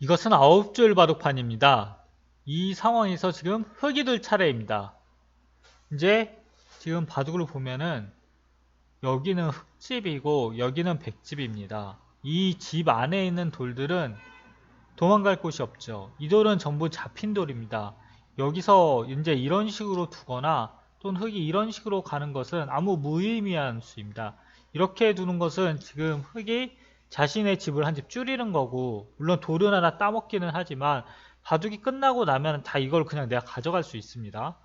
이것은 아홉 줄 바둑판입니다. 이 상황에서 지금 흙이 둘 차례입니다. 이제 지금 바둑을 보면은 여기는 흙집이고 여기는 백집입니다. 이 집 안에 있는 돌들은 도망갈 곳이 없죠. 이 돌은 전부 잡힌 돌입니다. 여기서 이제 이런 식으로 두거나 또는 흙이 이런 식으로 가는 것은 아무 무의미한 수입니다. 이렇게 두는 것은 지금 흙이 자신의 집을 한 집 줄이는 거고 물론 돌은 하나 따먹기는 하지만 바둑이 끝나고 나면 다 이걸 그냥 내가 가져갈 수 있습니다.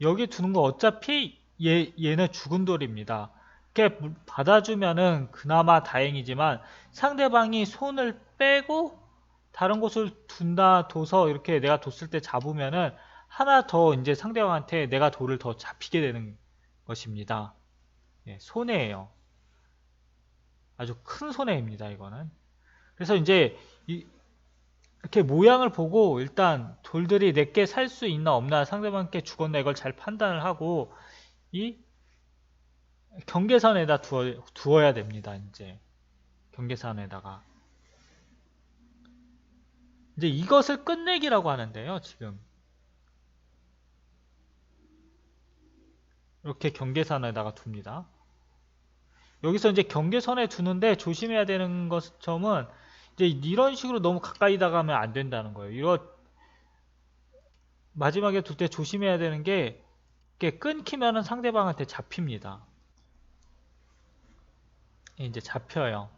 여기 두는 거 어차피 얘, 얘는 죽은 돌입니다. 이렇게 받아주면은 그나마 다행이지만 상대방이 손을 빼고 다른 곳을 둔다 둬서 이렇게 내가 뒀을 때 잡으면은 하나 더 이제 상대방한테 내가 돌을 더 잡히게 되는 것입니다. 예, 손해예요. 아주 큰 손해입니다. 이거는. 그래서 이제 이, 렇게 모양을 보고 일단 돌들이 내게 살 수 있나 없나 상대방께 죽었나 이걸 잘 판단을 하고 이 경계선에다 두어, 두어야 됩니다. 이제 경계선에다가 이제 이것을 끝내기라고 하는데요. 지금 이렇게 경계선에다가 둡니다. 여기서 이제 경계선에 두는데 조심해야 되는 것 점은 이제 이런 식으로 너무 가까이 다가면 안 된다는 거예요. 이거 마지막에 둘 때 조심해야 되는 게 끊기면은 상대방한테 잡힙니다. 이제 잡혀요.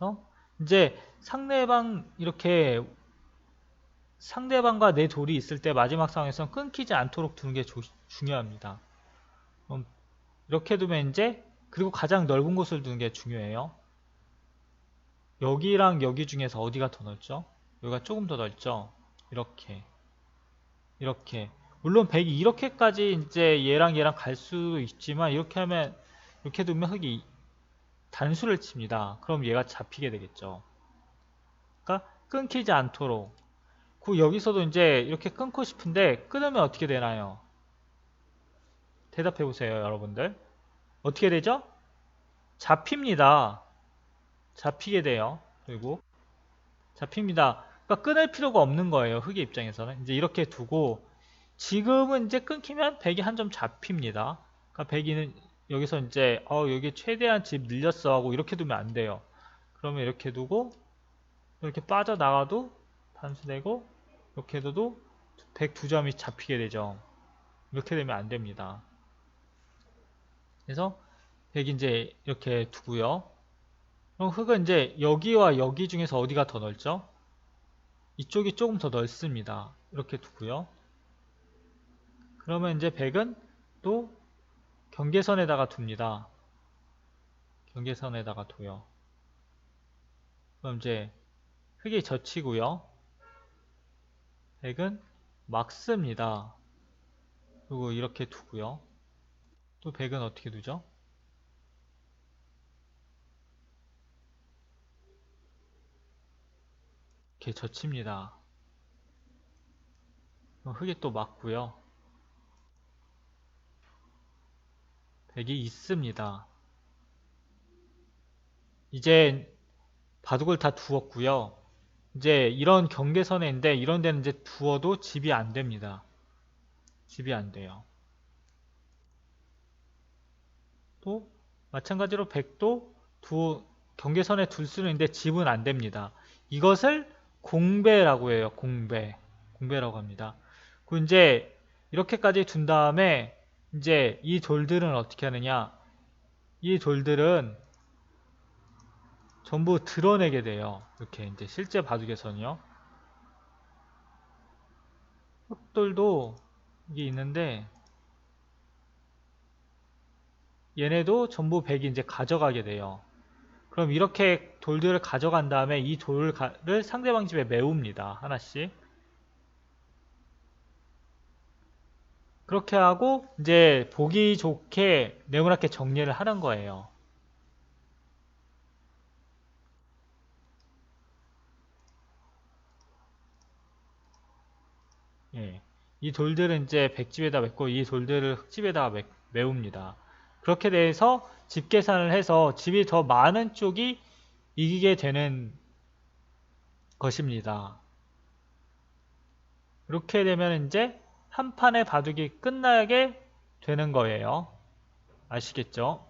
어? 이제 상대방 이렇게 상대방과 내 돌이 있을 때 마지막 상황에서는 끊기지 않도록 두는 게 조, 중요합니다. 이렇게 두면 이제 그리고 가장 넓은 곳을 두는 게 중요해요. 여기랑 여기 중에서 어디가 더 넓죠? 여기가 조금 더 넓죠? 이렇게 이렇게 물론 100이 이렇게까지 이제 얘랑 얘랑 갈수 있지만 이렇게 하면 이렇게 두면 흙이 단수를 칩니다. 그럼 얘가 잡히게 되겠죠. 그러니까 끊기지 않도록 그 여기서도 이제 이렇게 끊고 싶은데 끊으면 어떻게 되나요? 대답해 보세요, 여러분들. 어떻게 되죠? 잡힙니다. 잡히게 돼요. 그리고 잡힙니다. 그러니까 끊을 필요가 없는 거예요. 흙의 입장에서는. 이제 이렇게 두고 지금은 이제 끊기면 100이 한 점 잡힙니다. 그러니까 100이는 여기서 이제 어 여기 최대한 집 늘렸어 하고 이렇게 두면 안 돼요. 그러면 이렇게 두고 이렇게 빠져나가도 단수되고 이렇게 둬도 102점이 잡히게 되죠. 이렇게 되면 안 됩니다. 그래서 100 이제 이렇게 두고요. 그럼 흙은 이제 여기와 여기 중에서 어디가 더 넓죠? 이쪽이 조금 더 넓습니다. 이렇게 두고요. 그러면 이제 100은 또 경계선에다가 둡니다. 경계선에다가 둬요. 그럼 이제 흙이 젖히고요. 100은 막습니다. 그리고 이렇게 두고요. 또 100은 어떻게 두죠? 이렇게 젖힙니다. 흙이 또 맞고요. 100이 있습니다. 이제 바둑을 다 두었고요. 이제 이런 경계선에인데 이런 데는 이제 두어도 집이 안 됩니다. 집이 안 돼요. 또 마찬가지로 100도 두 경계선에 둘 수는 있는데 집은 안 됩니다. 이것을 공배라고 해요. 공배. 공배라고 합니다. 그 이제 이렇게까지 둔 다음에 이제 이 돌들은 어떻게 하느냐? 이 돌들은 전부 드러내게 돼요. 이렇게 이제 실제 바둑에서는요. 흑돌도 이게 있는데 얘네도 전부 100이 이제 가져가게 돼요. 그럼 이렇게 돌들을 가져간 다음에 이 돌을 상대방 집에 메웁니다. 하나씩. 그렇게 하고 이제 보기 좋게 네모나게 정리를 하는 거예요. 예. 이 돌들은 이제 백집에다 맺고 이 돌들을 흙집에다 메웁니다. 그렇게 돼서 집 계산을 해서 집이 더 많은 쪽이 이기게 되는 것입니다. 이렇게 되면 이제 한 판의 바둑이 끝나게 되는 거예요. 아시겠죠?